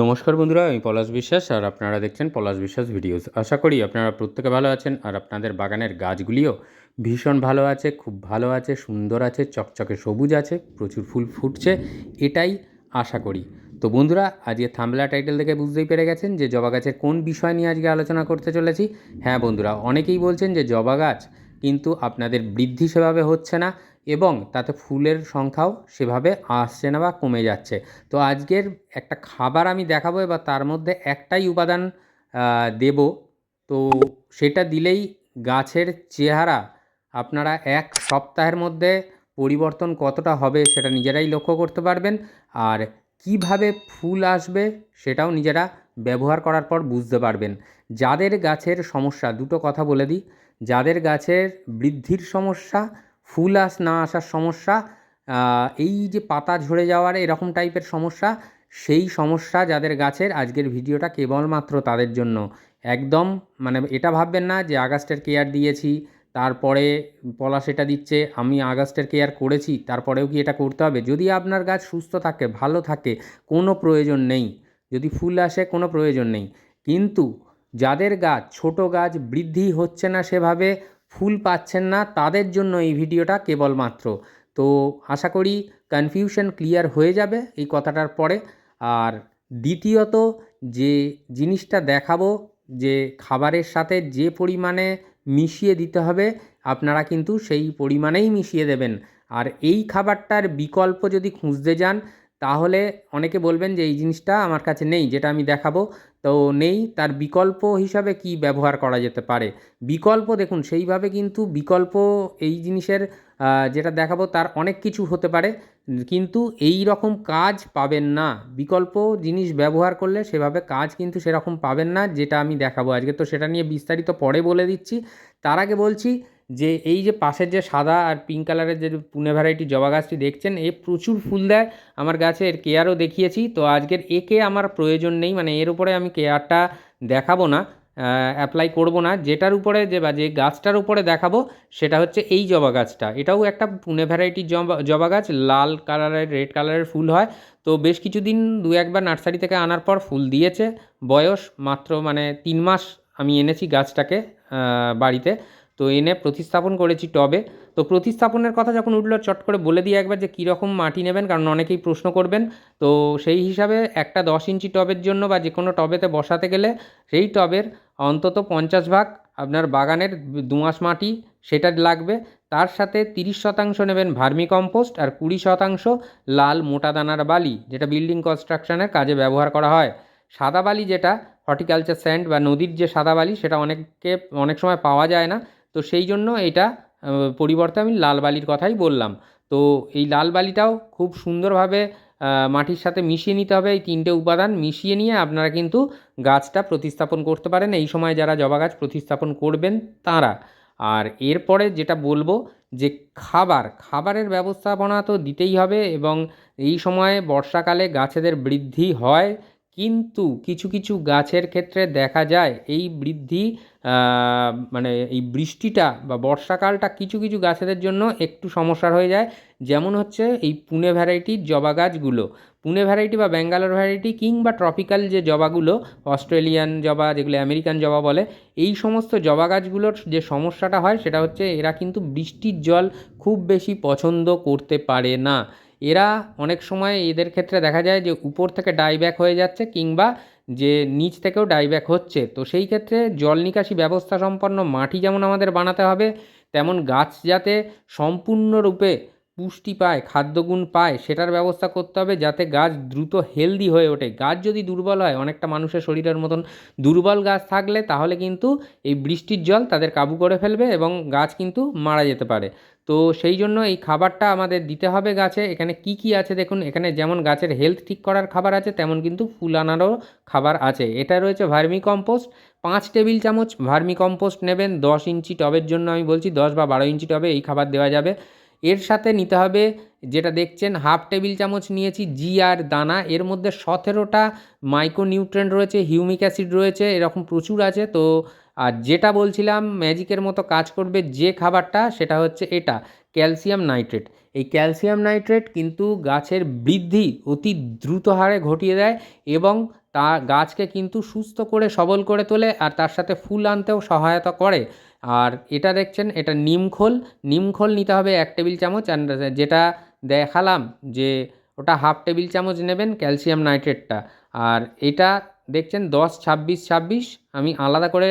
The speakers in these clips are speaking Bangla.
নমস্কার বন্ধুরা, আমি পলাশ বিশ্বাস আর আপনারা দেখছেন পলাশ বিশ্বাস ভিডিওস। আশা করি আপনারা প্রত্যেকে ভালো আছেন আর আপনাদের বাগানের গাছগুলিও ভীষণ ভালো আছে, খুব ভালো আছে, সুন্দর আছে, চকচকে সবুজ আছে, প্রচুর ফুল ফুটছে, এটাই আশা করি। তো বন্ধুরা, আজকে থামলা টাইটেল দেখে বুঝতেই পেরে গেছেন যে জবা গাছের কোন বিষয় নিয়ে আজকে আলোচনা করতে চলেছি। হ্যাঁ বন্ধুরা, অনেকেই বলছেন যে জবা গাছ কিন্তু আপনাদের বৃদ্ধি সেভাবে হচ্ছে না এবং তাতে ফুলের সংখ্যাও সেভাবে আসছে না বা কমে যাচ্ছে। তো আজকের একটা খাবার আমি দেখাবো এবার তার মধ্যে একটাই উপাদান দেব। তো সেটা দিলেই গাছের চেহারা আপনারা এক সপ্তাহের মধ্যে পরিবর্তন কতটা হবে সেটা নিজেরাই লক্ষ্য করতে পারবেন। আর কীভাবে ফুল আসবে সেটাও নিজেরা ব্যবহার করার পর বুঝতে পারবেন। যাদের গাছের সমস্যা, দুটো কথা বলে দিই। যাদের গাছের বৃদ্ধির সমস্যা ফুল আস, না আসার সমস্যা এই যে পাতা ঝরে যাওয়ার এরকম টাইপের সমস্যা, সেই সমস্যা যাদের গাছের আজকের ভিডিওটা কেবলমাত্র তাদের জন্য। একদম মানে এটা ভাববেন না যে আগস্টের কেয়ার দিয়েছি, তারপরে পলাশ এটা দিচ্ছে, আমি আগস্টের কেয়ার করেছি, তারপরেও কি এটা করতে হবে? যদি আপনার গাছ সুস্থ থাকে, ভালো থাকে, কোনো প্রয়োজন নেই। যদি ফুল আসে, কোনো প্রয়োজন নেই। কিন্তু যাদের গাছ, ছোট গাছ বৃদ্ধি হচ্ছে না সেভাবে ফুল পাচ্ছেন না, তাদের জন্য এই ভিডিওটা কেবলমাত্র। তো আশা করি কনফিউশন ক্লিয়ার হয়ে যাবে এই কথাটার পরে। আর দ্বিতীয়ত যে জিনিসটা দেখাবো, যে খাবারের সাথে যে পরিমাণে মিশিয়ে দিতে হবে, আপনারা কিন্তু সেই পরিমাণেই মিশিয়ে দেবেন। আর এই খাবারটার বিকল্প যদি খুঁজতে যান তাহলে অনেকে বলবেন যে, এই জিনিসটা আমার কাছে নেই, যেটা আমি দেখাবো। তো নেই, তার বিকল্প হিসাবে কি ব্যবহার করা যেতে পারে? বিকল্প দেখুন, সেইভাবে কিন্তু বিকল্প এই জিনিসের যেটা দেখাবো, তার অনেক কিছু হতে পারে। কিন্তু এই রকম কাজ পাবেন না। বিকল্প জিনিস ব্যবহার করলে সেভাবে কাজ কিন্তু সেরকম পাবেন না, যেটা আমি দেখাবো আজকে। তো সেটা নিয়ে বিস্তারিত পরে বলে দিচ্ছি। তার আগে বলছি যে এই যে পাশের যে সাদা আর পিঙ্ক কালারের যে পুনে ভ্যারাইটি জবা গাছটি দেখছেন, এ প্রচুর ফুল দেয়। আমার গাছে এর কেয়ারও দেখিয়েছি। তো আজকের একে আমার প্রয়োজন নেই মানে এর উপরে আমি কেয়ারটা দেখাবো না অ্যাপ্লাই করব না। যেটার উপরে যে বা যে গাছটার উপরে দেখাবো, সেটা হচ্ছে এই জবা গাছটা। এটাও একটা পুনে ভ্যারাইটির জবা জবা গাছ, লাল কালারের রেড কালারের ফুল হয়। তো বেশ কিছুদিন, দু একবার নার্সারি থেকে আনার পর ফুল দিয়েছে। বয়স মাত্র মানে তিন মাস আমি এনেছি গাছটাকে বাড়িতে। তো এনে প্রতিস্থাপন করেছি টবে। তো প্রতিস্থাপনের কথা যখন উঠল, চট করে বলে দিই একবার যে কীরকম মাটি নেবেন, কারণ অনেকেই প্রশ্ন করবেন। তো সেই হিসাবে একটা দশ ইঞ্চি টবের জন্য বা যে কোনো টবেতে বসাতে গেলে সেই টবের অন্তত পঞ্চাশ ভাগ আপনার বাগানের দোআঁশ মাটি সেটা লাগবে। তার সাথে তিরিশ শতাংশ নেবেন ভার্মি কম্পোস্ট আর কুড়ি শতাংশ লাল মোটা দানার বালি, যেটা বিল্ডিং কনস্ট্রাকশনের কাজে ব্যবহার করা হয়। সাদা বালি যেটা, হর্টিকালচার স্যান্ড বা নদীর যে সাদা বালি, সেটা অনেককে, অনেক সময় পাওয়া যায় না। তো সেই জন্য এটা পরিবর্তে আমি লাল বালির কথাই বললাম। তো এই লাল বালিটাও খুব সুন্দরভাবে মাটির সাথে মিশিয়ে নিতে হবে। এই তিনটে উপাদান মিশিয়ে নিয়ে আপনারা কিন্তু গাছটা প্রতিস্থাপন করতে পারেন। এই সময় যারা জবা গাছ প্রতিস্থাপন করবেন তারা। আর এরপরে যেটা বলব যে খাবার, খাবারের ব্যবস্থাপনা তো দিতেই হবে এবং এই সময়ে বর্ষাকালে গাছেদের বৃদ্ধি হয়। কিন্তু কিছু কিছু গাছের ক্ষেত্রে দেখা যায় এই বৃদ্ধি মানে এই বৃষ্টিটা বা বর্ষাকালটা কিছু কিছু গাছেদের জন্য একটু সমস্যার হয়ে যায়। যেমন হচ্ছে এই পুনে ভ্যারাইটির জবা গাছগুলো। পুনে ভ্যারাইটি বা ব্যাঙ্গালোর ভ্যারাইটি কিংবা ট্রপিক্যাল যে জবাগুলো, অস্ট্রেলিয়ান জবা যেগুলো আমেরিকান জবা বলে, এই সমস্ত জবা গাছগুলোর যে সমস্যাটা হয় সেটা হচ্ছে এরা কিন্তু বৃষ্টির জল খুব বেশি পছন্দ করতে পারে না। এরা অনেক সময় এদের ক্ষেত্রে দেখা যায় যে উপর থেকে ডাইব্যাক হয়ে যাচ্ছে কিংবা যে নিচ থেকেও ডাইব্যাক হচ্ছে। তো সেই ক্ষেত্রে জল নিকাশি ব্যবস্থা সম্পন্ন মাটি যেমন আমাদের বানাতে হবে, তেমন গাছ যাতে সম্পূর্ণরূপে পুষ্টি পায়, খাদ্যগুণ পায়, সেটার ব্যবস্থা করতে হবে যাতে গাছ দ্রুত হেলদি হয়ে ওঠে। গাছ যদি দুর্বল হয়, অনেকটা মানুষের শরীরের মতন দুর্বল গাছ থাকলে তাহলে কিন্তু এই বৃষ্টির জল তাদের কাবু করে ফেলবে এবং গাছ কিন্তু মারা যেতে পারে। তো সেই জন্য এই খাবারটা আমাদের দিতে হবে গাছে। এখানে কি কি আছে দেখুন, এখানে যেমন গাছের হেলথ ঠিক করার খাবার আছে, তেমন কিন্তু ফুল আনারও খাবার আছে। এটা রয়েছে ভার্মি কম্পোস্ট। পাঁচ টেবিল চামচ ভার্মি কম্পোস্ট নেবেন। দশ ইঞ্চি টবের জন্য আমি বলছি, দশ বা বারো ইঞ্চি টবে এই খাবার দেওয়া যাবে। এর সাথে নিতে হবে যেটা দেখছেন, হাফ টেবিল চামচ নিয়েছি জি আর দানা। এর মধ্যে সতেরোটা মাইক্রোনিউট্রেন্ট রয়েছে হিউমিক অ্যাসিড রয়েছে, এরকম প্রচুর আছে। তো, আর যেটা বলছিলাম ম্যাজিকের মতো কাজ করবে যে খাবারটা, সেটা হচ্ছে এটা ক্যালসিয়াম নাইট্রেট এই ক্যালসিয়াম নাইট্রেট কিন্তু গাছের বৃদ্ধি অতি দ্রুত হারে ঘটিয়ে দেয় এবং তা গাছকে কিন্তু সুস্থ করে সবল করে তোলে, আর তার সাথে ফুল আনতেও সহায়তা করে। আর এটা দেখছেন, এটা নিমখোল নিমখোল নিতে হবে এক টেবিল চামচ আর যেটা দেখালাম যে ওটা হাফ টেবিল চামচ নেবেন ক্যালসিয়াম নাইট্রেটটা। আর এটা দেখছেন দশ, ছাব্বিশ ছাব্বিশ, আমি আলাদা করে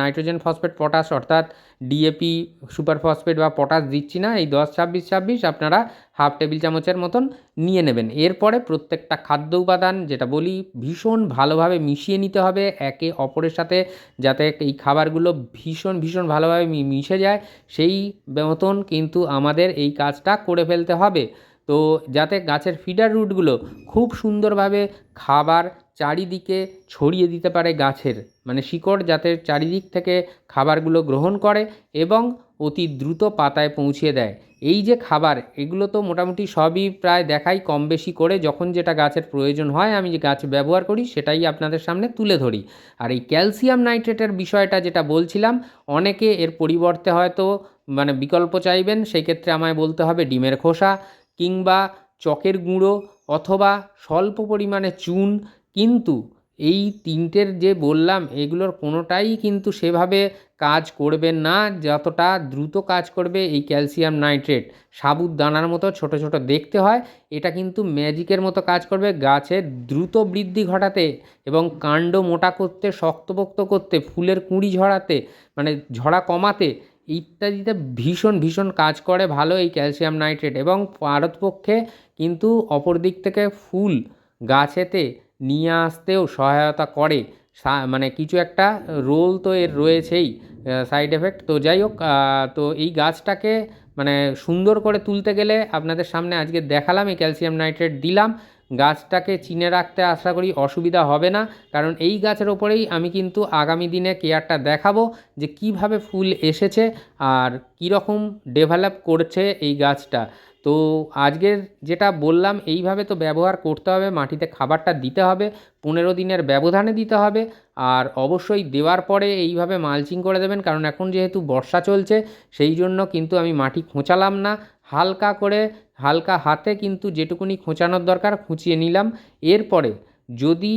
নাইট্রোজেন ফসফেট, পটাশ অর্থাৎ ডিএপি সুপার ফসফেট বা পটাশ দিচ্ছি না। এই দশ, ছাব্বিশ ছাব্বিশ আপনারা হাফ টেবিল চামচের মতন নিয়ে নেবেন। এরপরে প্রত্যেকটা খাদ্য উপাদান যেটা বলি, ভীষণ ভালোভাবে মিশিয়ে নিতে হবে। একে অপরের সাথে যাতে এই খাবারগুলো ভীষণ ভীষণ ভালোভাবে মিশে যায়। সেই মতন কিন্তু আমাদের এই কাজটা করে ফেলতে হবে। তো যাতে গাছের ফিডার রুটগুলো খুব সুন্দরভাবে খাবার চারিদিকে ছড়িয়ে দিতে পারে গাছের মানে শিকড় যাতে চারিদিক থেকে খাবারগুলো গ্রহণ করে এবং অতি দ্রুত পাতায় পৌঁছিয়ে দেয়। এই যে খাবার, এগুলো তো মোটামুটি সবই প্রায় দেখাই কম বেশি করে। যখন যেটা গাছের প্রয়োজন হয়, আমি যে গাছ ব্যবহার করি, সেটাই আপনাদের সামনে তুলে ধরি। আর এই ক্যালসিয়াম নাইট্রেটের বিষয়টা যেটা বলছিলাম, অনেকে এর পরিবর্তে হয়তো মানে বিকল্প চাইবেন সেই ক্ষেত্রে আমায় বলতে হবে ডিমের খোসা কিংবা চকের গুঁড়ো অথবা স্বল্প পরিমাণে চুন কিন্তু এই তিনটের যে বললাম, এগুলোর কোনোটাই কিন্তু সেভাবে কাজ করবে না, যতটা দ্রুত কাজ করবে এই ক্যালসিয়াম নাইট্রেট। সাবুত দানার মতো ছোট ছোট দেখতে হয়, এটা কিন্তু ম্যাজিকের মতো কাজ করবে গাছের দ্রুত বৃদ্ধি ঘটাতে এবং কাণ্ড মোটা করতে, শক্তপোক্ত করতে, ফুলের কুঁড়ি ঝরাতে মানে ঝরা কমাতে, ইত্যাদিতে ভীষণ ভীষণ কাজ করে ভালো এই ক্যালসিয়াম নাইট্রেট। এবং পারতপক্ষে কিন্তু অপর দিক থেকে ফুল গাছেতে নিয়ে আসতেও সহায়তা করে। মানে কিছু একটা রোল তো এর রয়েছেই সাইড এফেক্ট। তো যাই হোক তো এই গাছটাকে মানে সুন্দর করে তুলতে গেলে আপনাদের সামনে আজকে দেখালাম, এই ক্যালসিয়াম নাইট্রেট দিলাম। গাছটাকে চিনে রাখতে আশা করি অসুবিধা হবে না, কারণ এই গাছের ওপরেই আমি কিন্তু আগামী দিনে কেয়ারটা দেখাবো যে কীভাবে ফুল এসেছে আর কীরকম ডেভেলপ করছে এই গাছটা। তো আজকের যেটা বললাম, এইভাবে তো ব্যবহার করতে হবে, মাটিতে খাবারটা দিতে হবে, পনেরো দিনের ব্যবধানে দিতে হবে, আর অবশ্যই দেওয়ার পরে এইভাবে মালচিং করে দেবেন, কারণ এখন যেহেতু বর্ষা চলছে, সেই জন্য কিন্তু আমি মাটি খোঁচালাম না, হালকা করে, হালকা হাতে কিন্তু যেটুকুনি খোঁচানোর দরকার খুঁচিয়ে নিলাম, এরপরে যদি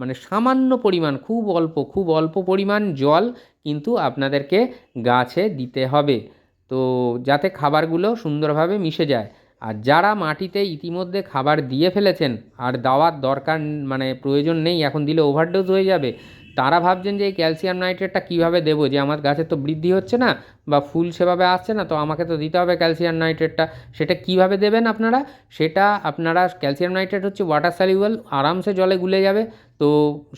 মানে সামান্য পরিমাণ, খুব অল্প খুব অল্প পরিমাণ জল কিন্তু আপনাদেরকে গাছে দিতে হবে। তো যাতে খাবারগুলো সুন্দরভাবে মিশে যায়। আর যারা মাটিতে ইতিমধ্যে খাবার দিয়ে ফেলেছেন, আর দেওয়ার দরকার মানে প্রয়োজন নেই, এখন দিলে ওভারডোজ হয়ে যাবে তারা ভাবছেন যে এই ক্যালসিয়াম নাইট্রেটটা কীভাবে দেবো? যে আমার গাছের তো বৃদ্ধি হচ্ছে না বা ফুল সেভাবে আসছে না, তো আমাকে তো দিতে হবে ক্যালসিয়াম নাইট্রেটটা। সেটা কীভাবে দেবেন আপনারা? সেটা আপনারা, ক্যালসিয়াম নাইট্রেট হচ্ছে ওয়াটার স্যালিউবল আরামসে জলে গুলে যাবে। তো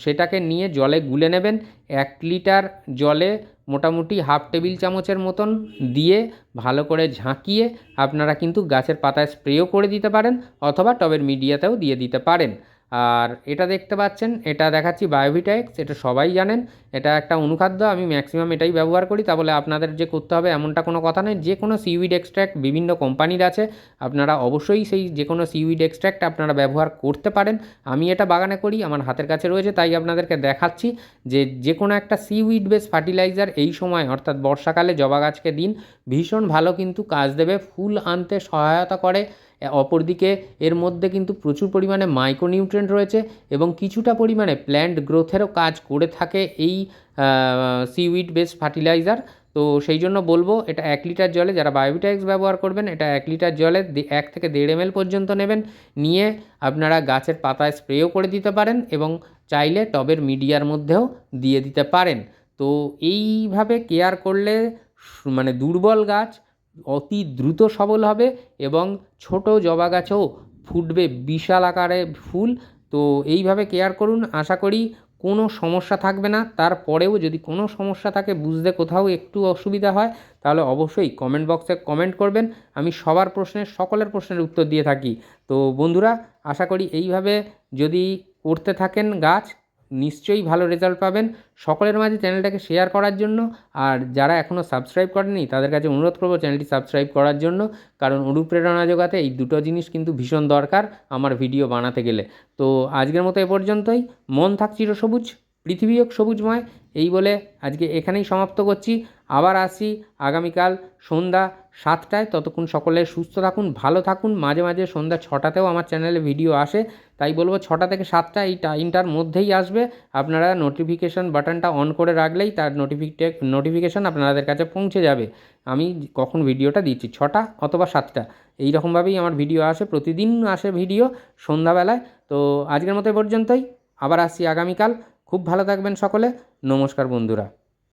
সেটাকে নিয়ে জলে গুলে নেবেন, এক লিটার জলে মোটামুটি হাফ টেবিল চামচের মতন দিয়ে ভালো করে ঝাঁকিয়ে আপনারা কিন্তু গাছের পাতায় স্প্রেও করে দিতে পারেন অথবা টবের মিডিয়াতেও দিয়ে দিতে পারেন। আর এটা দেখতে পাচ্ছেন, এটা দেখাচ্ছি বায়োভিটাএক্স এটা সবাই জানেন, এটা একটা অনুখাদ্য, আমি ম্যাক্সিমাম এটাই ব্যবহার করি, তা বলে আপনাদের যে করতে হবে এমনটা কোনো কথা নয়, যে কোনো সিউইড এক্সট্র্যাক্ট বিভিন্ন কোম্পানির আছে, আপনারা অবশ্যই সেই যে কোনো সিউইড এক্সট্র্যাক্ট আপনারা ব্যবহার করতে পারেন, আমি এটা বাগানে করি, আমার হাতের কাছে রয়েছে, তাই আপনাদেরকে দেখাচ্ছি যে যে কোনো একটা সিউইড বেস ফার্টিলাইজার এই সময়, অর্থাৎ বর্ষাকালে জবা গাছকে দিন, ভীষণ ভালো কিন্তু কাজ দেবে, ফুল আনতে সহায়তা করে অপরদিকে এর মধ্যে কিন্তু প্রচুর পরিমাণে মাইক্রোনিউট্রেন্ট রয়েছে এবং কিছুটা পরিমাণে প্ল্যান্ট গ্রোথেরও কাজ করে থাকে এই সিউইড বেস ফার্টিলাইজার তো সেই জন্য বলব, এটা এক লিটার জলে যারা বায়োভিটাক্স ব্যবহার করবেন, এটা এক লিটার জলে এক থেকে দেড় এম পর্যন্ত নেবেন। নিয়ে আপনারা গাছের পাতায় স্প্রেও করে দিতে পারেন এবং চাইলে টবের মিডিয়ার মধ্যেও দিয়ে দিতে পারেন। তো এইভাবে কেয়ার করলে মানে দুর্বল গাছ অতি দ্রুত সবল হবে এবং ছোট জবা গাছেও ফুটবে বিশাল আকারে ফুল। তো এইভাবে কেয়ার করুন। আশা করি কোনো সমস্যা থাকবে না। তারপরেও যদি কোনো সমস্যা থাকে, বুঝতে কোথাও একটু অসুবিধা হয়, তাহলে অবশ্যই কমেন্ট বক্সে কমেন্ট করবেন। আমি সবার প্রশ্নের সকলের প্রশ্নের উত্তর দিয়ে থাকি। তো বন্ধুরা, আশা করি এইভাবে যদি করতে থাকেন গাছ নিশ্চয়ই ভালো রেজাল্ট পাবেন। সকলের মাঝে চ্যানেলটাকে শেয়ার করার জন্য আর যারা এখনও সাবস্ক্রাইব করেনি তাদের কাছে অনুরোধ করব চ্যানেলটি সাবস্ক্রাইব করার জন্য। কারণ অনুপ্রেরণা জোগাতে এই দুটো জিনিস কিন্তু ভীষণ দরকার আমার ভিডিও বানাতে গেলে। তো আজকের মতো এ পর্যন্তই। মন থাক চিরসবুজ, পৃথিবী হোক সবুজময়। এই বলে আজকে এখানেই সমাপ্ত করছি। আবার আসি আগামীকাল সন্ধ্যা সাতটায়। ততক্ষণ সকলে সুস্থ থাকুন, ভালো থাকুন। মাঝে মাঝে সন্ধ্যা ছটাতেও আমার চ্যানেলে ভিডিও আসে, তাই বলব ছটা থেকে সাতটা এই টাইমটার মধ্যেই আসবে। আপনারা নোটিফিকেশন বাটনটা অন করে রাখলেই তার নোটিফিকে নোটিফিকেশান আপনাদের কাছে পৌঁছে যাবে। আমি কখন ভিডিওটা দিচ্ছি, ছটা অথবা সাতটা। এই রকমভাবেই আমার ভিডিও আসে, প্রতিদিন আসে ভিডিও সন্ধ্যাবেলায়। তো আজকের মতো পর্যন্তই। আবার আসছি আগামীকাল। খুব ভালো থাকবেন সকলে। নমস্কার বন্ধুরা।